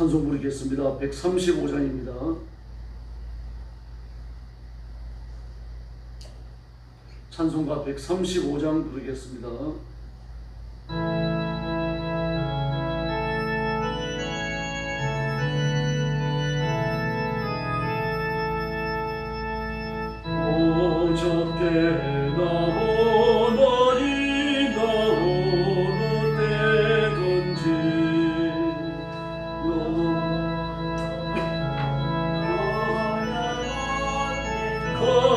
찬송 부르겠습니다. 135장입니다. 찬송가 135장 부르겠습니다. Oh.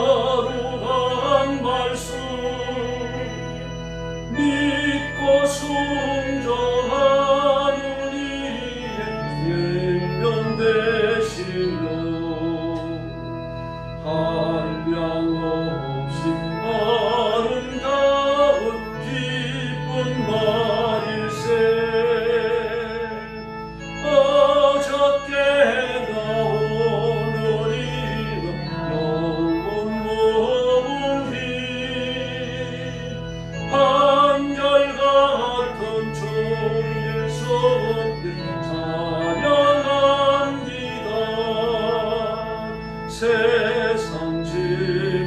Spirit.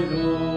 your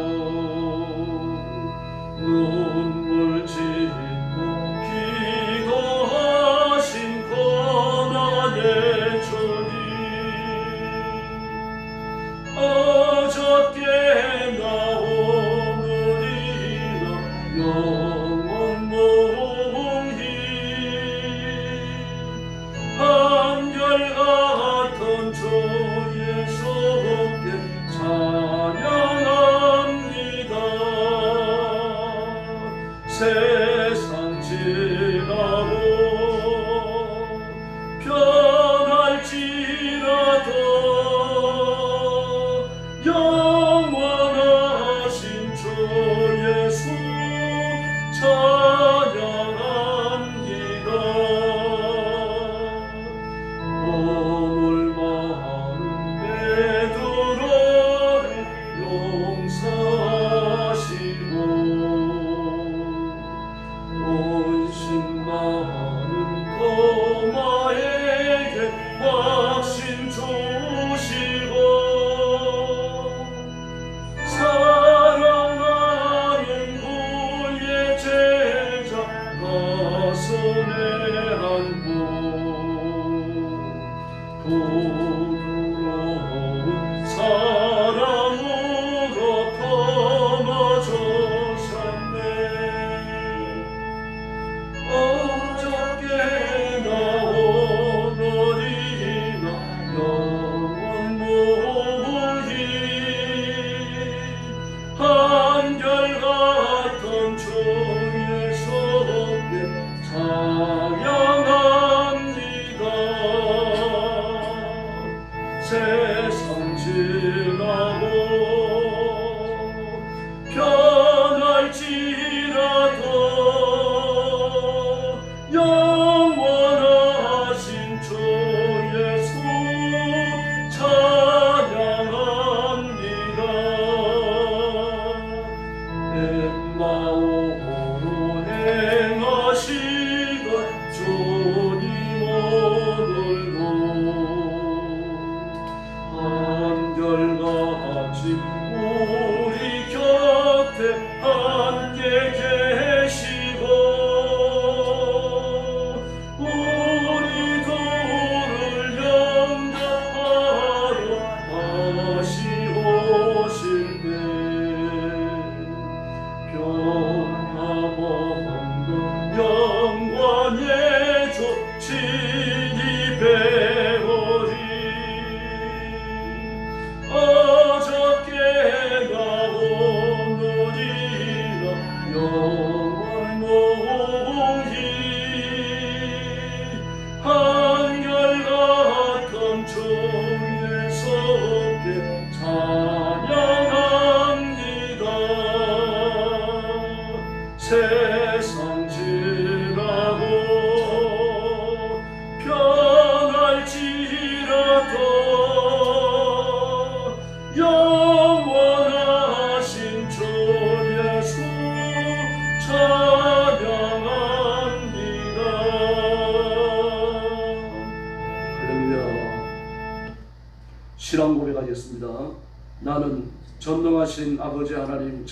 Lord.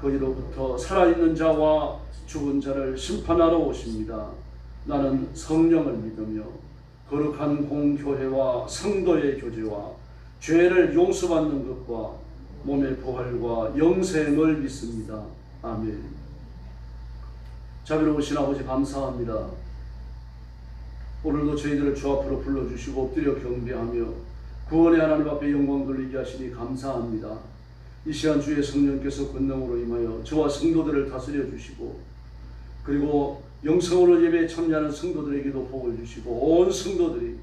거기로부터 살아있는 자와 죽은 자를 심판하러 오십니다. 나는 성령을 믿으며 거룩한 공교회와 성도의 교제와 죄를 용서받는 것과 몸의 부활과 영생을 믿습니다. 아멘. 자비로우신 아버지 감사합니다. 오늘도 저희들을 주 앞으로 불러주시고 엎드려 경배하며 구원의 하나님 앞에 영광 돌리게 하시니 감사합니다. 이 시간 주의 성령께서 권능으로 임하여 저와 성도들을 다스려 주시고 그리고 영성으로 예배에 참여하는 성도들에게도 복을 주시고 온 성도들이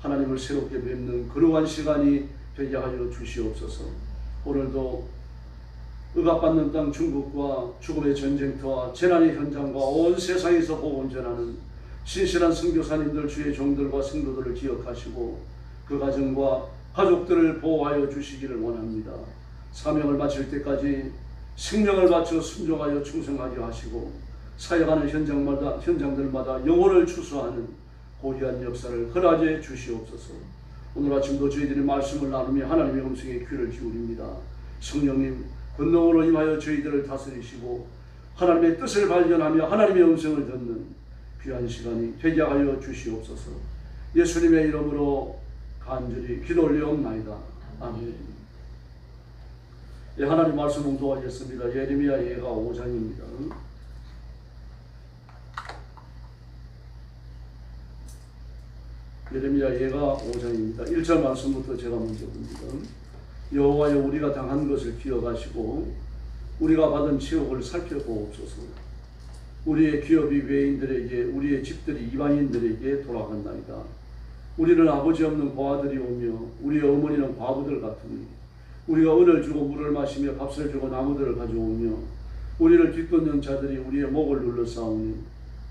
하나님을 새롭게 뵙는 그러한 시간이 되게 하여 주시옵소서. 오늘도 억압받는 땅 중국과 죽음의 전쟁터와 재난의 현장과 온 세상에서 복음 전하는 신실한 선교사님들 주의 종들과 성도들을 기억하시고 그 가정과 가족들을 보호하여 주시기를 원합니다. 사명을 마칠 때까지 생명을 바쳐 순종하여 충성하게 하시고 사역하는 현장마다 현장들마다 영혼을 추수하는 고귀한 역사를 허락해 주시옵소서. 오늘 아침도 저희들이 말씀을 나누며 하나님의 음성에 귀를 기울입니다. 성령님 권능으로 임하여 저희들을 다스리시고 하나님의 뜻을 발견하며 하나님의 음성을 듣는 귀한 시간이 되게 하여 주시옵소서. 예수님의 이름으로 간절히 기도 올려옵나이다. 아멘. 예, 하나님 말씀 공도하겠습니다. 예레미야 예가 5장입니다. 예레미야 예가 5장입니다. 1절 말씀부터 제가 먼저 봅니다. 여호와여 우리가 당한 것을 기억하시고 우리가 받은 치욕을 살펴보옵소서. 우리의 기업이 외인들에게 우리의 집들이 이방인들에게 돌아간다이다. 우리는 아버지 없는 고아들이 오며 우리의 어머니는 과부들 같으니 우리가 은을 주고 물을 마시며 값을 주고 나무들을 가져오며 우리를 뒤쫓는 자들이 우리의 목을 눌러 싸우니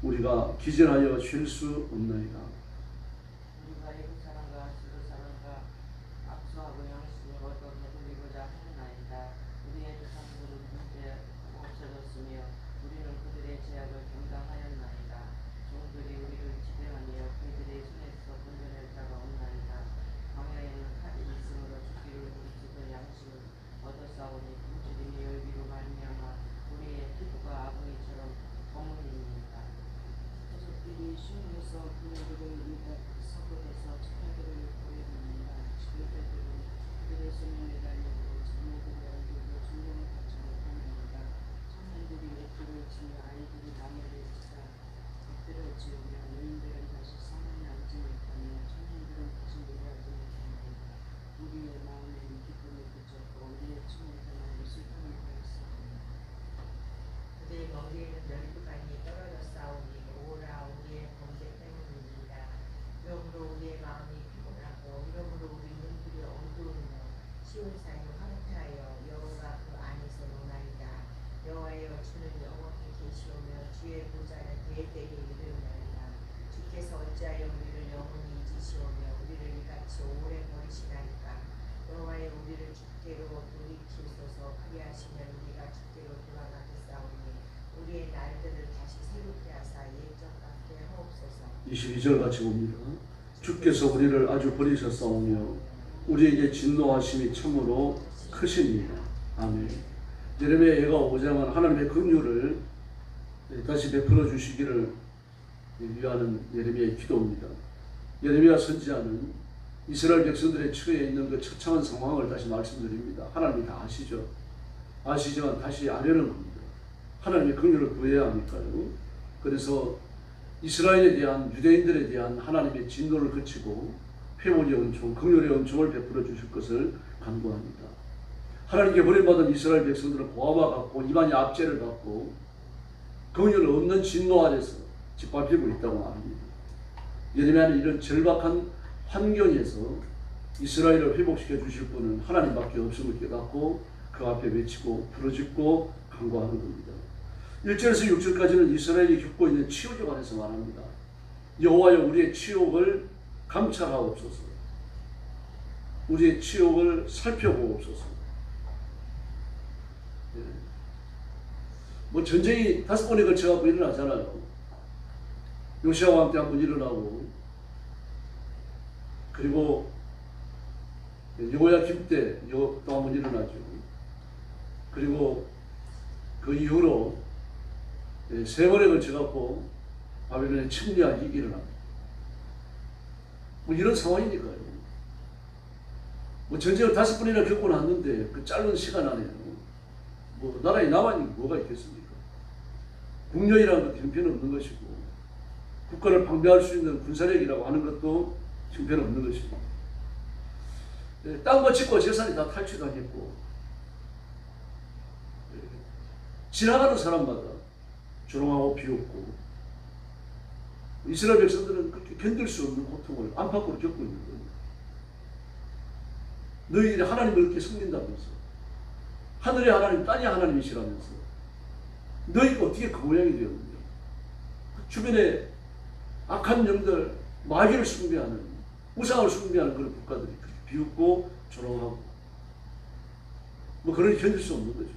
우리가 기절하여 쉴 수 없나이다. 우리가 애국 사람과 지도 사람과 악수하고 양심을 얻어 되돌리고자 하나이다. 우리의 조상들은 문제 없어졌으며 우리는 그들의 제약을 감당하였나이다. 종들이 우리를 지배하며 그들의 손에서 건져낼 자가 없나이다. 광야에는 칼이 있으므로 죽기를 부르짖어 양심을 얻어 싸우니 금주림이 열기로 말미암아 우리의 피부가 아궁이처럼 검은입니다. 가족들이 시험에서 그녀들을 믿어 서곳에서 착하기를 보여줍니다. 지도자들은 그들의 손에 매달리고 자녀들의 얼굴로 존경을 받지 못합니다. 청년들이 애들을 지며 아이들이 나무를 치자 엎드려 지으며 노인들은 다시 상을 앉지 못하며 청년들은 다시 노래하지 못합니다. 우리의 마음에 기쁨이 그쳤고 우리의 춤을 전하여 슬픔을 하였습니다. 그들의 머리에는 열두간이 떨어져 싸우니 오라 우리의 범죄 때문입니다. 그러므로 우리의 마음이 피곤하고 이러므로 우리 눈들이 어두우며 시온 사이 황폐하여 여호가 그 안에서 노나이다. 여호와여 주는 영원히 계시오며 주의 보좌는 대대에 이르나이다. 주께서 어찌하여 우리를 영원히 잊으시오며 우리를 이같이 오래 버리시나이까. 여호와여 우리를 주께로 돌이키소서 그리하시면 우리가 주께로 돌아가겠사오니 우리의 날들을 다시 새롭게 하사 예적 같게 하옵소서. 22절 같이 봅니다. 주께서 우리를 아주 버리셨사오며 우리에게 진노하심이 참으로 크시니라. 아멘. 예레미야 예가 5장은 하나님의 긍휼을 다시 베풀어 주시기를 위하는 예레미야의 기도입니다. 예레미야 선지자는 이스라엘 백성들의 처해 있는 그 처참한 상황을 다시 말씀드립니다. 하나님이 다 아시죠. 아시지만 다시 아려는 겁니다. 하나님의 긍휼을 구해야 하니까요. 그래서 이스라엘에 대한 유대인들에 대한 하나님의 진노를 그치고 회복의 은총, 긍휼의 은총을 베풀어 주실 것을 간구합니다. 하나님께 버림받은 이스라엘 백성들은 고아와 같고 이만희 압제를 받고 긍휼 없는 진노 아래서 짓밟히고 있다고 말합니다. 예레미야는 이런 절박한 환경에서 이스라엘을 회복시켜 주실 분은 하나님밖에 없음을 깨닫고 그 앞에 외치고 부르짖고 간구하는 겁니다. 1절에서 6절까지는 이스라엘이 겪고 있는 치욕에 관해서 말합니다. 여호와여 우리의 치욕을 감찰하옵소서. 우리의 치욕을 살펴보옵소서. 예. 뭐 전쟁이 다섯 번에 걸쳐 갖고 일어나잖아요. 요시아와 함때 한번 일어나고 그리고 여호야김 때또 한번 일어나죠. 그리고 그 이후로 예, 세 번에 걸쳐 갖고 바벨론의 침략이 일어납니다. 뭐 이런 상황이니까요. 뭐 전쟁을 다섯 번이나 겪고 났는데 그 짧은 시간 안에 뭐 나라에 남아 있는 게 뭐가 있겠습니까? 국력이라는 건 형편없는 것이고 국가를 방배할 수 있는 군사력이라고 하는 것도 형편없는 것이고 예, 땅과 집과 재산이 다 탈취당했고 예, 지나가는 사람마다 조롱하고 비웃고 이스라엘 백성들은 그렇게 견딜 수 없는 고통을 안팎으로 겪고 있는 거예요. 너희들이 하나님을 이렇게 섬긴다면서 하늘의 하나님, 땅의 하나님이시라면서 너희가 어떻게 그 모양이 되었느냐 그 주변에 악한 영들 마귀를 숭배하는 우상을 숭배하는 그런 국가들이 비웃고 조롱하고 뭐 그런 견딜 수 없는 거죠.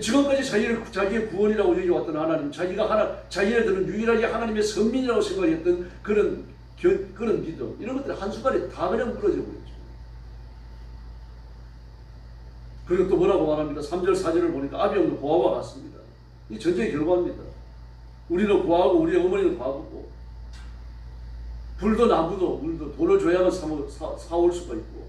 지금까지 자기를 자기의 구원이라고 여기왔던 하나님, 자기가 하나 자기네들은 유일하게 하나님의 선민이라고 생각했던 그런 견, 그런 믿음 이런 것들이 한 순간에 다 그냥 무너져 버렸죠. 그리고 또 뭐라고 말합니다. 3절 4절을 보니까 아비 없는 고아와 같습니다. 이 전쟁의 결과입니다. 우리는 고아고 우리의 어머니는 바보고 불도 나무도 물도 돈을 줘야만 사올 수가 있고 뭐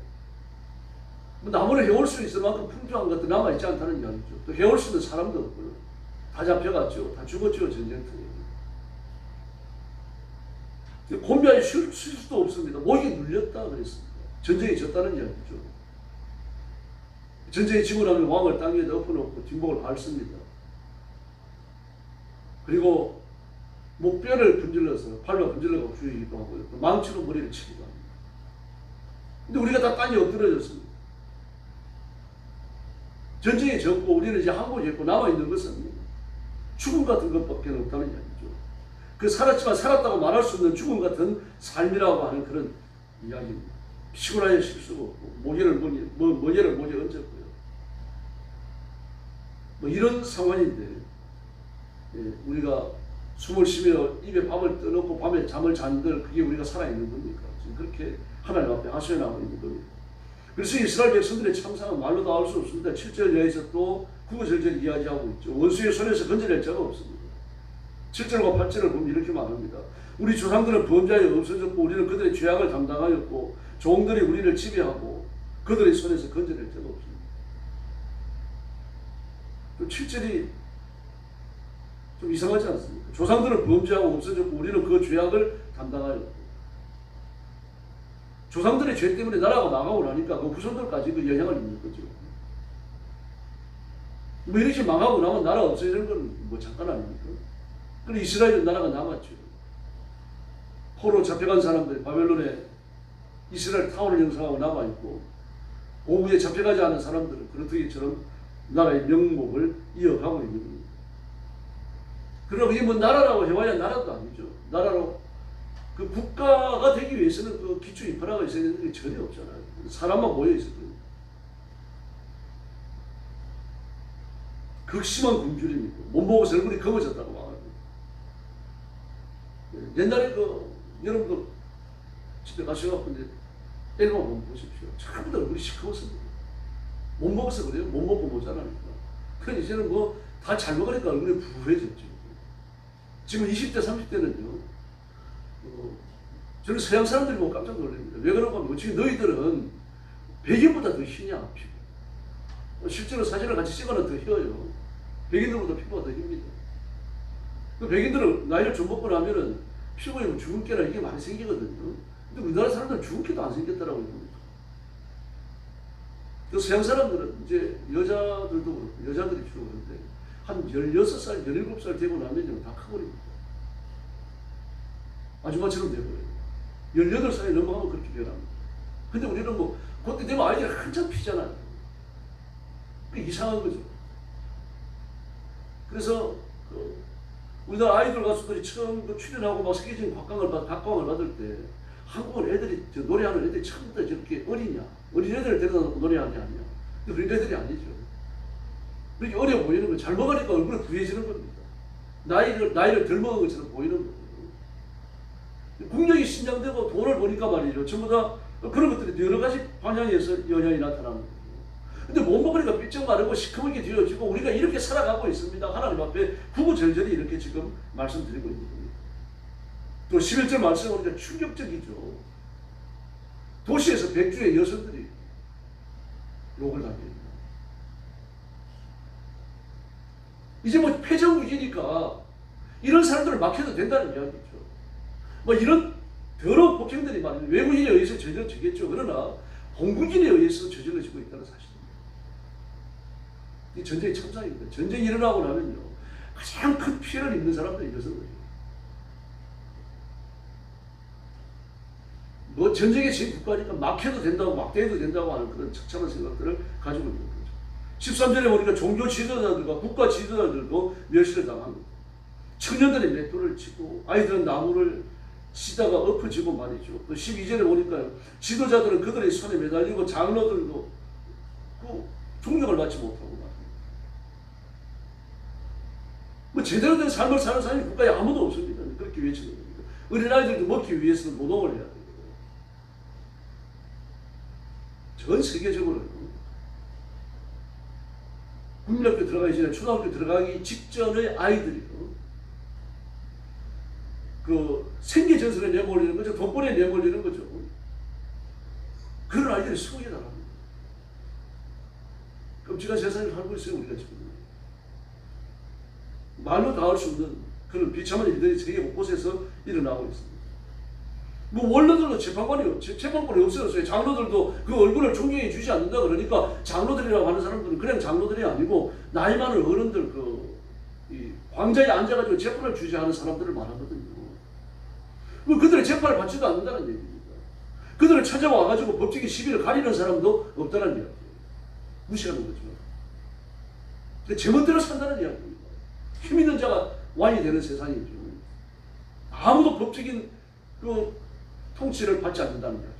나무를 해올 수 있을 만큼 풍부한 것도 남아있지 않다는 이야기죠. 또 해올 수 있는 사람도 없고요. 다 잡혀갔죠. 다 죽었죠. 전쟁터에. 곤비하게 쉴, 쉴 수도 없습니다. 목이 눌렸다 그랬습니다. 전쟁이 졌다는 이야기죠. 전쟁이 지고 나면 왕을 땅에 엎어놓고 뒷목을 밟습니다. 그리고 목뼈를 분질러서 팔로 분질러서 죽이기도 하고요. 또 망치로 머리를 치기도 합니다. 근데 우리가 다 땅에 엎드려졌습니다. 전쟁이 졌고 우리는 이제 항복이 있고 남아있는 것은 죽음 같은 것밖에 없다는 이야기죠. 그 살았지만 살았다고 말할 수 없는 죽음 같은 삶이라고 하는 그런 이야기입니다. 피곤하여 쉴 수가 없고 뭐, 모기를 모기 얹었고요. 뭐 이런 상황인데 예, 우리가 숨을 쉬며 입에 밥을 떠놓고 밤에 잠을 잔들 그게 우리가 살아있는 겁니까? 지금 그렇게 하나님 앞에 하소연하고 있는 겁니다. 그래서 이스라엘 백성들의 참상은 말로 나올 수 없습니다. 7절 여에서 또 9절절 이야기하고 있죠. 원수의 손에서 건져낼 자가 없습니다. 7절과 8절을 보면 이렇게 말합니다. 우리 조상들은 범죄하여 없어졌고 우리는 그들의 죄악을 담당하였고 종들이 우리를 지배하고 그들의 손에서 건져낼 자가 없습니다. 또 7절이 좀 이상하지 않습니까? 조상들은 범죄하고 없어졌고 우리는 그 죄악을 담당하였고 조상들의 죄 때문에 나라가 망하고 나니까 그 후손들까지 그 영향을 입는 거죠. 뭐 이렇게 망하고 나면 나라 없어지는 건 뭐 잠깐 아닙니까? 그런데 이스라엘 나라가 남았죠. 포로 잡혀간 사람들 바벨론에 이스라엘 타운을 형성하고 남아있고 고국에 잡혀가지 않은 사람들은 그렇듯이처럼 나라의 명목을 이어가고 있는 겁니다. 그러나 이게 뭐 나라라고 해봐야 나라도 아니죠. 나라로 그 국가가 되기 위해서는 그 기초 인프라가 있어야 되는 게 전혀 없잖아요. 사람만 모여 있을 거예요. 극심한 굶주림이고 못 먹어서 얼굴이 검어졌다고 말합니다. 예, 옛날에 그 여러분들 집에 가셔갖고 이제 앨범 한번 보십시오. 전부 다 얼굴이 시커멓습니다. 못 먹어서 그래요. 못 먹고 모자라니까. 그래 이제는 뭐 다 잘 먹으니까 얼굴이 부해졌죠. 지금 20대 30대는요. 어, 저는 서양 사람들이 보고 깜짝 놀랍니다. 왜 그런가 하면 지금 너희들은 백인보다 더 희냐 피부. 어, 실제로 사진을 같이 찍어는 더 휘어요. 백인들보다 피부가 더 힙니다. 그 백인들은 나이를 좀 먹고 나면은 피부에 뭐 주근깨나 이게 많이 생기거든요. 근데 우리나라 사람들은 주근깨도 안 생겼다라고 합니다. 그 서양 사람들은 이제 여자들도 그렇고 여자들이 주로 그런데 한 16살, 17살 되고 나면 다 커버립니다. 아줌마처럼 돼버려요. 18살이 넘어가면 그렇게 변합니다. 근데 우리는 뭐 그때 되면 아이들이 한참 피잖아요. 그 이상한 거죠. 그래서 그 우리나라 아이돌 가수들이 처음 그 출연하고 막 세계적인 각광을 받 각광을 받을 때 한국은 애들이 저 노래하는 애들이 처음부터 저렇게 어리냐 어린 애들을 데려다 놓고 노래하는 게 아니야. 근데 어린 애들이 아니죠. 이렇게 어려 보이는 거 잘 먹으니까 얼굴에 부해지는 겁니다. 나이를 나이를 덜 먹은 것처럼 보이는 거예요. 국력이 신장되고 돈을 버니까 말이죠. 전부 다 그런 것들이 여러 가지 방향에서 영향이 나타나는 거예요. 근데 못 먹으니까 삐쩍 마르고 시커멓게 뒤어지고 우리가 이렇게 살아가고 있습니다. 하나님 앞에 구구절절히 이렇게 지금 말씀드리고 있는 겁니다. 또 11절 말씀을 보니까 충격적이죠. 도시에서 백주의 여성들이 욕을 당합니다. 이제 뭐 패정국이니까 이런 사람들을 막혀도 된다는 이야기죠. 뭐 이런 더러운 폭행들이 말이죠. 외국인에 의해서 저질러지겠죠. 그러나 본국인에 의해서 저질러지고 있다는 사실입니다. 이 전쟁의 참상입니다. 전쟁이 일어나고 나면요. 가장 큰 피해를 입는 사람들이 여성들이에요. 뭐 전쟁의 진 국가니까 막혀도 된다고 막대해도 된다고 하는 그런 처참한 생각들을 가지고 있는 거죠. 13절에 보니까 종교 지도자들과 국가 지도자들도 멸시를 당한 거죠. 청년들이 맷돌을 치고 아이들은 나무를 치다가 엎어지고 말이죠. 또 12절에 보니까요. 지도자들은 그들의 손에 매달리고 장로들도 그 존경을 받지 못하고 말입니다. 뭐 제대로 된 삶을 사는 사람이 국가에 아무도 없습니다. 그렇게 외치는 겁니다. 어린아이들도 먹기 위해서는 노동을 해야 돼요. 전 세계적으로 국민학교 들어가기 전에 초등학교 들어가기 직전의 아이들이요. 그 생계 전선에 내몰리는 거죠. 돈벌이에 내몰리는 거죠. 그런 아이들이 수억에 달합니다. 끔찍한 세상을 살고 있어요, 우리가 지금. 말로 다할수 없는 그런 비참한 일들이 세계 곳곳에서 일어나고 있습니다. 뭐 원로들도 재판관이 재- 재판권이 없어졌어요. 장로들도 그 얼굴을 존경해 주지 않는다 그러니까 장로들이라고 하는 사람들은 그냥 장로들이 아니고 나이 많은 어른들 그이 광자에 앉아가지고 재판을 주재하는 사람들을 말하거든요. 그 그들의 재판을 받지도 않는다는 얘기입니다. 그들을 찾아와가지고 법적인 시비를 가리는 사람도 없다는 이야기예요. 무시하는 거죠. 근데 제멋대로 산다는 이야기입니다. 힘 있는 자가 왕이 되는 세상이죠. 아무도 법적인 그 통치를 받지 않는다는 이야기.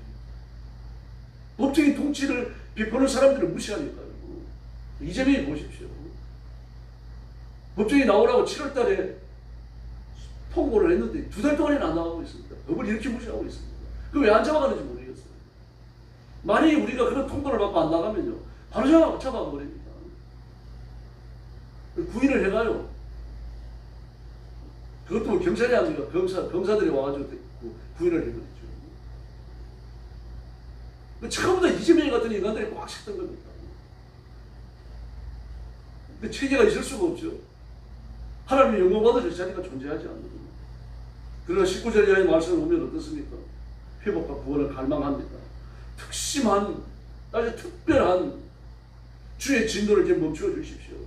법적인 통치를 비판하는 사람들을 무시하니까요. 이재명이 보십시오. 법정에 나오라고 7월 달에 통보를 했는데 두 달 동안이나 안 나가고 있습니다. 법을 이렇게 무시하고 있습니다. 그 왜 안 잡아가는지 모르겠어요. 만약에 우리가 그런 통보를 받고 안 나가면요. 바로 잡아, 잡아가 버립니다. 구인을 해가요. 그것도 뭐 경찰이 아니라 검사, 검사들이 와가지고 구- 구인을 해버리죠. 그 처음부터 이재명 같은 인간들이 꽉 찼던 겁니다. 그 체계가 있을 수가 없죠. 하나님의 영광받을 자리가 존재하지 않는 겁니다. 그러나 19절 이하의 말씀을 보면 어떻습니까? 회복과 구원을 갈망합니다. 특심한, 아주 특별한 주의 진도를 이제 멈추어 주십시오.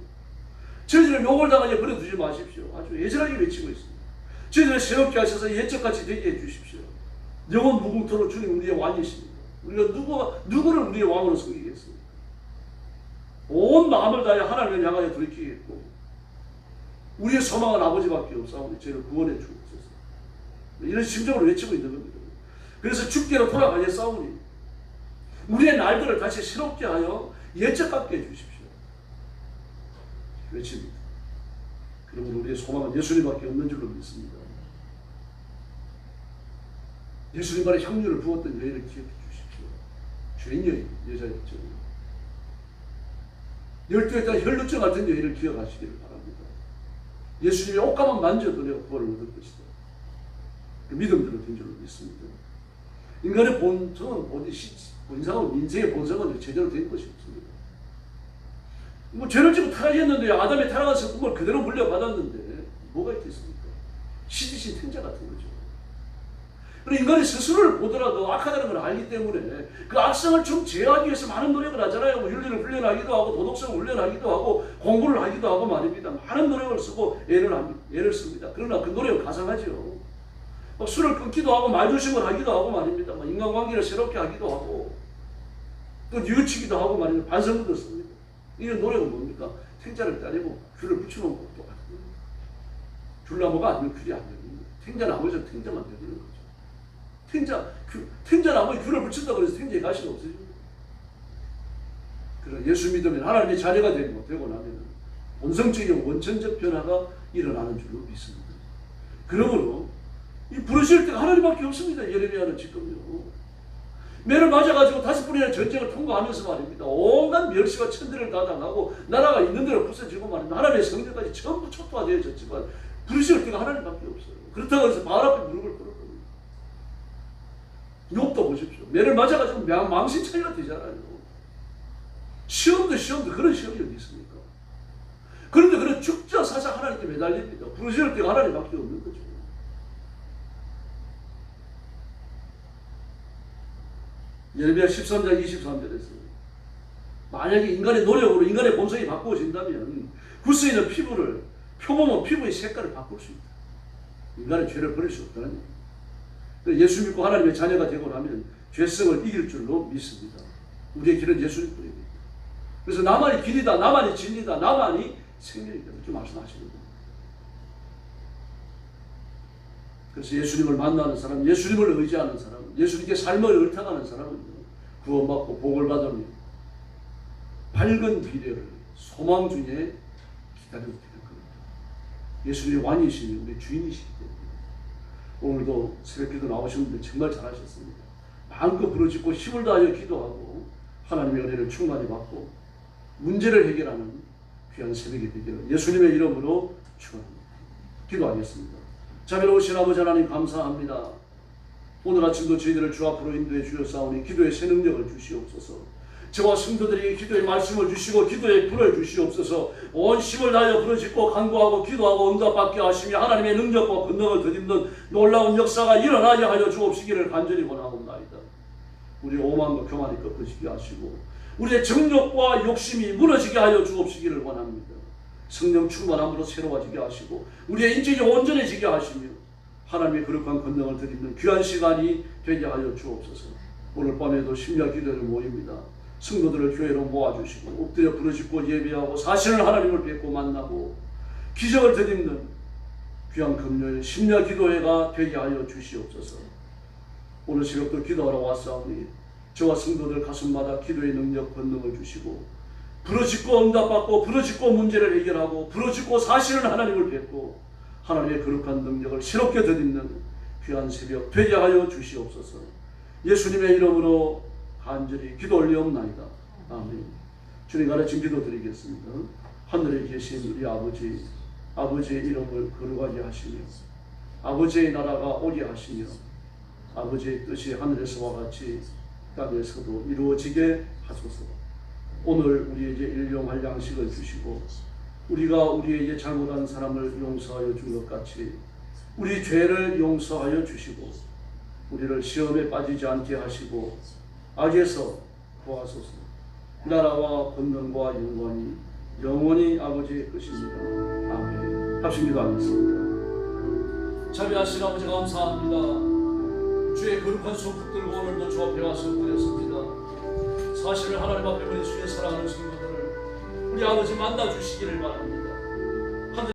저희들을 욕을 당하게 버려두지 마십시오. 아주 예절하게 외치고 있습니다. 저희들을 새롭게 하셔서 옛적같이 되게 해주십시오. 영원 무궁토로 주님 우리의 왕이십니다. 우리가 누구, 누구를 우리의 왕으로 섬기겠습니까? 온 마음을 다해 하나님을 향하여 돌이키겠고 우리의 소망은 아버지밖에 없사오니 저희를 구원해 주옵소서. 이런 심정으로 외치고 있는 겁니다. 그래서 죽게로 돌아가려 싸우니 우리의 날들을 다시 새롭게 하여 예적 같게 해주십시오. 외칩니다. 그러면 우리의 소망은 예수님밖에 없는 줄로 믿습니다. 예수님만의 향유를 부었던 여인을 기억해 주십시오. 죄인 여인, 여자였죠. 열두에 따라 혈루증 같은 여인을 기억하시기를 바랍니다. 예수님의 옷가만 만져도 내가 구원을 얻을 것이다. 그 믿음대로 된 줄로 믿습니다. 인간의 본성은 어디 시, 본성은 인생의 본성은 제대로 된 것이 없습니다. 뭐 죄를 지고 타락했는데 아담의 타락한 성품을 그대로 물려받았는데 뭐가 있겠습니까? 시디신天자 같은 거죠. 그리고 인간이 스스로를 보더라도 악하다는 걸 알기 때문에 그 악성을 좀 제어하기 위해서 많은 노력을 하잖아요. 뭐 윤리를 훈련하기도 하고 도덕성을 훈련하기도 하고 공부를 하기도 하고 말입니다. 많은 노력을 쓰고 애를. 애를 씁니다. 그러나 그 노력은 가상하죠. 막 술을 끊기도 하고 말조심을 하기도 하고 말입니다. 막 인간관계를 새롭게 하기도 하고 또 뉘우치기도 하고 말입니다. 반성문도 씁니다. 이런 노력은 뭡니까? 생자를 따내고 귤을 붙여놓은 것도 같은 귤나무가 아니면 귤이 안 됩니다. 생자나무에서 생자만 되는 거죠. 생자, 귤, 생자나무에 귤을 붙인다고 해서 생자의 가시가 없어집니다. 그런 예수 믿으면 하나님의 자녀가 되고 되고 나면 본성적인 원천적 변화가 일어나는 줄로 믿습니다. 그러므로 이 부르실 때가 하나님밖에 없습니다. 예레미야는 지금요. 매를 맞아가지고 다섯 번이나 전쟁을 통과하면서 말입니다. 온갖 멸시와 천대를 다 당하고 나라가 있는 대로 부서지고 말입니다. 하나님의 성전까지 전부 초토화되어졌지만 부르실 때가 하나님밖에 없어요. 그렇다고 해서 바알 앞에 무릎을 꿇을 겁니다. 욥도 보십시오. 매를 맞아가지고 명- 망신 차이가 되잖아요. 시험도 시험도 그런 시험이 어디 있습니까? 그런데 그런 죽자 사자 하나님께 매달립니다. 부르실 때가 하나님밖에 없는 거죠. 예레미야 13장 23절에서 만약에 인간의 노력으로 인간의 본성이 바꾸어진다면 구스인은 피부를 표범은 피부의 색깔을 바꿀 수 있다. 인간은 죄를 버릴 수 없다는. 그래서 예수 믿고 하나님의 자녀가 되고 나면 죄성을 이길 줄로 믿습니다. 우리의 길은 예수님 뿐입니다. 그래서 나만이 길이다, 나만이 진리다, 나만이 생명이다 이렇게 말씀하시는 겁니다. 그래서 예수님을 만나는 사람, 예수님을 의지하는 사람, 예수님께 삶을 의탁하는 사람은 구원받고 복을 받으며 밝은 미래를 소망 중에 기다려도 되는 겁니다. 예수님이 왕이시니 우리 주인이시기 때문에 오늘도 새벽기도 분들 정말 잘하셨습니다. 마음껏 부르짖고 힘을 다하여 기도하고 하나님의 은혜를 충만히 받고 문제를 해결하는 귀한 새벽이 되기를 예수님의 이름으로 축원합니다. 기도하겠습니다. 자비로우신 아버지 하나님 감사합니다. 오늘 아침도 저희들을 주 앞으로 인도해 주셨사오니 기도의 새 능력을 주시옵소서. 저와 성도들에게 기도의 말씀을 주시고 기도의 불을 주시옵소서. 온 힘을 다하여 부르짖고 간구하고 기도하고 응답받게 하시며 하나님의 능력과 권능을 드립는 놀라운 역사가 일어나게 하여 주옵시기를 간절히 원하옵나이다. 우리 오만과 교만이 꺾어지게 하시고 우리의 정욕과 욕심이 무너지게 하여 주옵시기를 원합니다. 성령 충만함으로 새로워지게 하시고 우리의 인격이 온전해지게 하시며 하나님의 거룩한 권능을 드리는 귀한 시간이 되게 하여 주옵소서. 오늘 밤에도 심야 기도를 모입니다. 성도들을 교회로 모아주시고 엎드려 부르짖고 예배하고 사실은 하나님을 뵙고 만나고 기적을 드리는 귀한 금요일 심야 기도회가 되게 하여 주시옵소서. 오늘 새벽도 기도하러 왔사오니 저와 성도들 가슴마다 기도의 능력 권능을 주시고 부르짖고 응답받고 부르짖고 문제를 해결하고 부르짖고 사실은 하나님을 뵙고 하나님의 거룩한 능력을 새롭게 드리는 귀한 새벽 되게 하여 주시옵소서. 예수님의 이름으로 간절히 기도 올리옵나이다. 아멘. 주님 가르친 기도 드리겠습니다. 하늘에 계신 우리 아버지, 아버지의 이름을 거룩하게 하시며 아버지의 나라가 오게 하시며 아버지의 뜻이 하늘에서와 같이 땅에서도 이루어지게 하소서. 오늘 우리에게 일용할 양식을 주시고 우리가 우리에게 잘못한 사람을 용서하여 준 것 같이 우리 죄를 용서하여 주시고 우리를 시험에 빠지지 않게 하시고 악에서 구하소서. 나라와 권능과 영광이 영원히 아버지의 것입니다. 아멘. 합심 기도 하겠습니다. 자비하신 아버지 감사합니다. 주의 거룩한 손 붙들고 오늘도 주 앞에 와서 모였습니다. 사실을 하나님 앞에 모인 주의 사랑하는 성도들을 우리 아버지 만나 주시기를 바랍니다.